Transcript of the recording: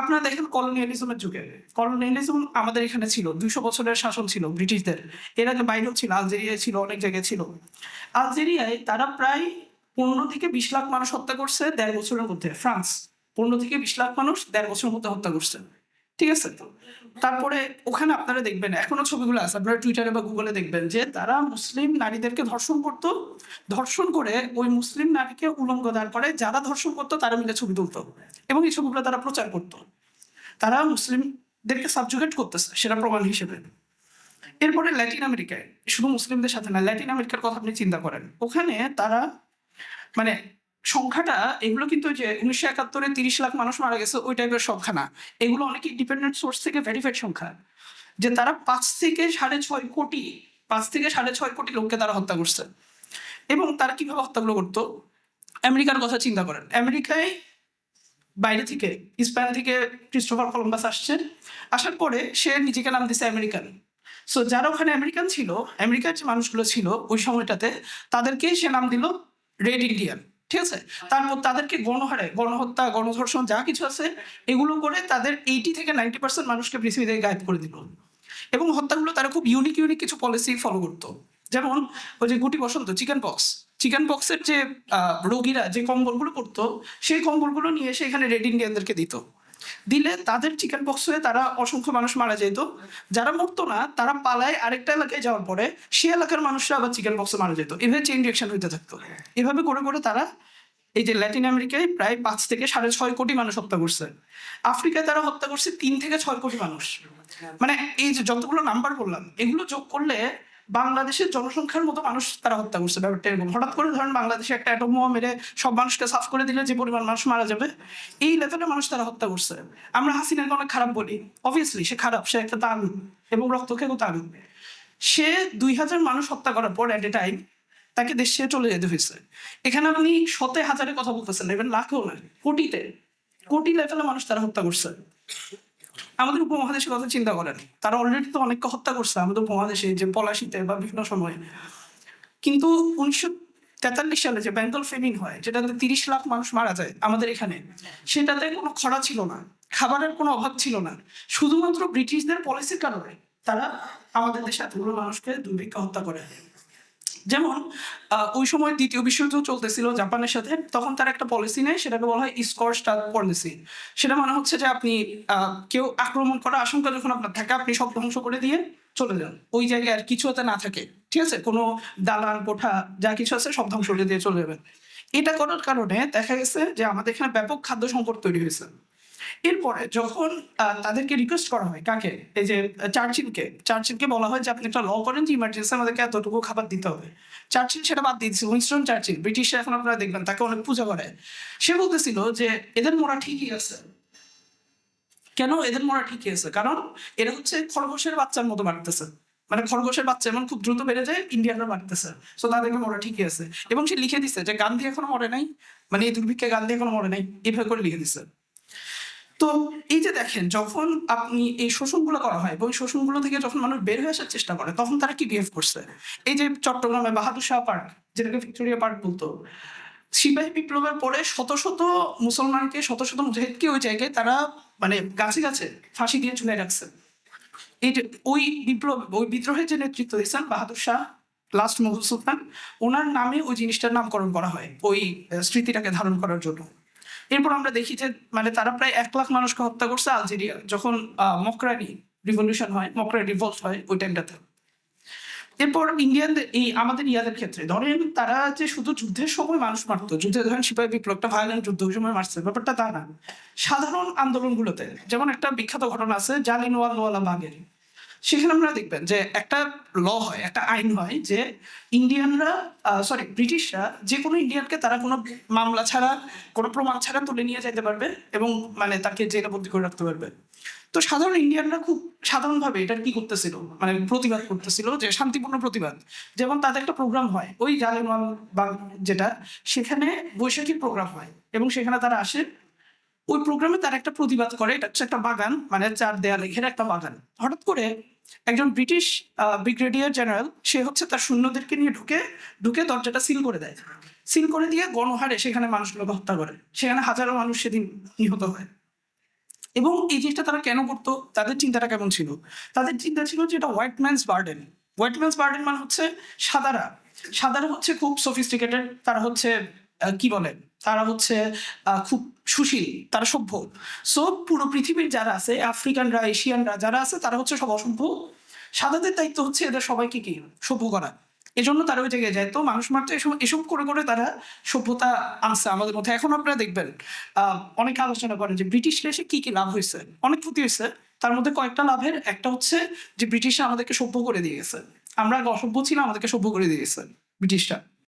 আপনারা দেখেন কলোনিয়ালিজমের যুগে। কলোনিয়ালিজম আমাদের এখানে ছিল, দুইশো বছরের শাসন ছিল ব্রিটিশদের। এর আগে বাইরেও ছিল, আলজেরিয়ায় ছিল, অনেক জায়গায় ছিল। আলজেরিয়ায় তারা প্রায় পনেরো থেকে বিশ লাখ মানুষ হত্যা করছে, দেড় বছরের মধ্যে। ফ্রান্স, পনেরো থেকে বিশ লাখ মানুষ দেড় বছরের মধ্যে হত্যা করছে। ঠিক আছে? তারপরে ওখানে আপনারা দেখবেন, এখনও ছবিগুলো আছে, আপনারা টুইটারে বা গুগলে দেখবেন যে তারা মুসলিম নারীদেরকে ধর্ষণ করতো। ধর্ষণ করে ওই মুসলিম নারীকে উলঙ্গ দাঁড় করে, যারা ধর্ষণ করতো তারা মিলে ছবি তুলতো এবং এই ছবিগুলো তারা প্রচার করতো। তারা মুসলিমদেরকে সাবজুগেট করতেছে, সেটা প্রমাণ হিসেবে। এরপরে ল্যাটিন আমেরিকায় শুধু মুসলিমদের সাথে না ল্যাটিন আমেরিকার কথা আপনি চিন্তা করেন। ওখানে তারা মানে সংখ্যাটা, এগুলো কিন্তু যে উনিশশো একাত্তরে তিরিশ লাখ মানুষ মারা গেছে, ওই টাইপের সংখ্যা না। এগুলো অনেক ইন্ডিপেন্ডেন্ট সোর্স থেকে ভেরিফাইড সংখ্যা। যে তারা পাঁচ থেকে সাড়ে ছয় কোটি, পাঁচ থেকে সাড়ে ছয় কোটি লোককে তারা হত্যা করছে। এবং তারা কীভাবে হত্যাগুলো করতো? আমেরিকার কথা চিন্তা করেন। আমেরিকায় বাইরে থেকে, স্পেন থেকে ক্রিস্টোফার কলম্বাস আসছে আসার পরে সে নিজেকে নাম দিছে আমেরিকান। সো যারা ওখানে আমেরিকান ছিল, আমেরিকার যে মানুষগুলো ছিল, ওই সময়টাতে তাদেরকেই সে নাম দিল রেড ইন্ডিয়ান ঠিক আছে? তারপর তাদেরকে গণহারে, গণহত্যা, গণধর্ষণ যা কিছু আছে, এগুলো করে তাদের এইটি থেকে নাইনটি পার্সেন্ট মানুষকে পৃথিবী থেকে গায়েব করে দিল। এবং হত্যাগুলো তারা খুব ইউনিক ইউনিক কিছু পলিসি ফলো করতো। যেমন ওই যে গুটি বসন্ত চিকেন বক্স চিকেন বক্সের যে রোগীরা যে কম্বলগুলো পড়তো সেই কম্বলগুলো নিয়ে এসে এখানে রেড ইন্ডিয়ানদেরকে দিত। দিলে তাদের চিকেন পক্স হয়ে তারা অসংখ্য মানুষ মারা যেত। যারা মরতো না, তারা পালায় আরেকটা এলাকায় যাওয়ার পরে সে এলাকার মানুষরা আবার চিকেন পক্সে মারা যেত। এভাবে চেইন রিয়েকশন হইতে থাকতো। এভাবে করে করে তারা এই যে ল্যাটিন আমেরিকায় প্রায় পাঁচ থেকে সাড়ে ছয় কোটি মানুষ হত্যা করছে। আফ্রিকায় তারা হত্যা করছে তিন থেকে ছয় কোটি মানুষ। মানে এই যে যতগুলো নাম্বার বললাম, এগুলো যোগ করলে বাংলাদেশের জনসংখ্যার মতো মানুষ তারা হত্যা করছে। ব্যাপারটা এরকম। হঠাৎ করে ধরেন বাংলাদেশে একটা অ্যাটম বোমা মেরে সব মানুষকে সাফ করে দিলে যে পরিমাণ মানুষ মারা যাবে, এই লেভেলে মানুষ তারা হত্যা করছে। আমরা হাসিনাকে অনেক খারাপ বলি। অবভিয়াসলি সে খারাপ, সে একটা দান এবং রক্তক্ষেকও দান। সে দুই হাজার মানুষ হত্যা করার পর অ্যাট এ টাইম তাকে দেশ চলে যেতে হয়েছে। এখানে আপনি শতে হাজারে কথা বলতেছেন এবার লাখেও না, কোটিতে। কোটি লেভেলে মানুষ তারা হত্যা করছে। আমাদের উপমহাদেশের কথা চিন্তা করেন। তারা অলরেডি তো অনেককে হত্যা করছে আমাদের উপমহাদেশে, যে পলাশিতে বা বিভিন্ন সময়ে। কিন্তু উনিশশো তেতাল্লিশ সালে যে বেঙ্গল ফেমিন হয়, যেটাতে তিরিশ লাখ মানুষ মারা যায় আমাদের এখানে, সেটাতে কোনো খরা ছিল না, খাবারের কোনো অভাব ছিল না। শুধুমাত্র ব্রিটিশদের পলিসির কারণে তারা আমাদের দেশে এতগুলো মানুষকে দুর্ভিক্ষে হত্যা করে। যেমন ওই সময় দ্বিতীয় বিশ্বযুদ্ধ চলতেছিল জাপানের সাথে, তখন তার একটা পলিসি নেয় সেটাকে বলা হয় স্কর স্টার পলিসি সেটা মানে হচ্ছে যে আপনি কেউ আক্রমণ করার আশঙ্কা যখন আপনার থাকে, আপনি সব ধ্বংস করে দিয়ে চলে যান। ওই জায়গায় আর কিছু না থাকে, ঠিক আছে? কোনো দালান, কোঠা, যা কিছু আছে সব ধ্বংস করে দিয়ে চলে যাবেন। এটা করার কারণে দেখা গেছে যে আমাদের এখানে ব্যাপক খাদ্য সংকট তৈরি হয়েছে। এরপরে যখন তাদেরকে রিকোয়েস্ট করা হয় কাকে? এই যে আহ, চার্চিলকে। চার্চিলকে বলা হয় যে আপনি একটা ল করেন যে ইমার্জেন্সি আমাদেরকে এতটুকু খাবার দিতে হবে। চার্চিল সেটা বাদ দিয়ে দিচ্ছে উইনস্টন চার্চিল ব্রিটিশরা এখন আপনারা দেখবেন তাকে অনেক পূজা করে। সে বলতেছিল যে এদের মোরা ঠিকই আছে। কেন? এদের মরা ঠিকই আছে। কারণ এরা হচ্ছে খরগোশের বাচ্চার মতো বাড়তেছে। মানে খরগোশের বাচ্চা এমন খুব দ্রুত বেড়ে যায় ইন্ডিয়ানরা বাড়তেছে। সো তাদেরকে মরা ঠিকই আছে। এবং সে লিখে দিছে যে গান্ধী এখনও মরে নাই। মানে এই দুর্ভিক্ষে গান্ধী এখনও মরে নাই এভাবে করে লিখে দিছে। তো এই যে দেখেন, যখন আপনি এই শোষণগুলো করা হয়, এবং শোষণগুলো থেকে যখন মানুষ বের হয়ে আসার চেষ্টা করে, তখন তারা কি বিহেভ করছে? এই যে চট্টগ্রামে বাহাদুর শাহ পার্ক, যেটাকে ভিক্টোরিয়া পার্ক বলতো, সিপাহী বিপ্লবের পরে শত শত মুসলমানকে, শত শত মুজাহিদকে ওই জায়গায় তারা মানে গাছে গাছে ফাঁসি দিয়ে ঝুলে রাখছে। এই যে ওই বিপ্লব, ওই বিদ্রোহের যে নেতৃত্ব দিয়েছেন বাহাদুর শাহ, লাস্ট মুঘল সুলতান ওনার নামে ওই জিনিসটার নামকরণ করা হয়, ওই স্মৃতিটাকে ধারণ করার জন্য। এরপর আমরা দেখি যে মানে তারা প্রায় এক লাখ মানুষকে হত্যা করছে আলজেরিয়া যখন মকরানি রিভলিউশন হয়, মকরানি রিভলভ হয় ওই টাইমটাতে এরপর ইন্ডিয়ানদের এই আমাদের ইয়াদের ক্ষেত্রে, ধরেন তারা যে শুধু যুদ্ধের সময় মানুষ মারতো, যুদ্ধে ধরেন সিপাহী বিপ্লবটা ভায়োলেন্ট যুদ্ধ ওই সময় মারছে, ব্যাপারটা তা না। সাধারণ আন্দোলনগুলোতে, যেমন একটা বিখ্যাত ঘটনা আছে জালিনওয়ালা বাগের। সেখানে আপনারা দেখবেন যে একটা ল হয়, একটা আইন হয় যে ইন্ডিয়ানরা সরি ব্রিটিশরা যে কোনো ইন্ডিয়ানকে তারা কোনো মামলা ছাড়া, কোনো প্রমাণ ছাড়া তুলে নিয়ে যেতে পারবে এবং মানে তাকে জেলে বন্দি করে রাখতে পারবে। তো সাধারণ ইন্ডিয়ানরা খুব সাধারণভাবে এটা কি করতেছিল? মানে প্রতিবাদ করতেছিল যে শান্তিপূর্ণ প্রতিবাদ। যেমন তাদের একটা প্রোগ্রাম হয়, ওই জালিনওয়াল যেটা, সেখানে বৈশাখী প্রোগ্রাম হয় এবং সেখানে তারা আসে ওই প্রোগ্রামে তার একটা প্রতিবাদ করে, এটা হচ্ছে একটা বাগান মানে চার দেয়ালে ঘেরা একটা বাগান। হঠাৎ করে একজন ব্রিটিশ ব্রিগেডিয়ার জেনারেল সে হচ্ছে তার সৈন্যদেরকে নিয়ে ঢুকে ঢুকে দরজাটা সিল করে দেয়। সিল করে দিয়ে গণহারে সেখানে মানুষগুলোকে হত্যা করে। সেখানে হাজারো মানুষ সেদিন নিহত হয়। এবং এই জিনিসটা তারা কেন করতো? তাদের চিন্তাটা কেমন ছিল? তাদের চিন্তা ছিল যে এটা white man's burden white man's burden মানে হচ্ছে সাদারা। সাদারা হচ্ছে খুব সফিস্টিকেটেড তারা হচ্ছে কি বলে? তারা হচ্ছে খুব সুশীল, তারা সভ্য। সো পুরো পৃথিবীর যারা আছে আফ্রিকানরা এশিয়ানরা যারা আছে, তারা হচ্ছে সব অসভ্য। সাদাদের দায়িত্ব হচ্ছে এদের সবাইকে কি সভ্য করা। এজন্য তারা ওই জায়গায় যায়। তো মানুষ মাত্র এসব এসব করে করে তারা সভ্যতা আনছে আমাদের মধ্যে। এখন আপনারা দেখবেন অনেকে আলোচনা করেন যে ব্রিটিশরা এসে কি কি লাভ হয়েছে। অনেক ক্ষতি হয়েছে। তার মধ্যে কয়েকটা লাভের, একটা হচ্ছে যে ব্রিটিশরা আমাদেরকে সভ্য করে দিয়ে গেছে। আমরা অসভ্য ছিলাম, আমাদেরকে সভ্য করে দিয়ে গেছে ব্রিটিশরা।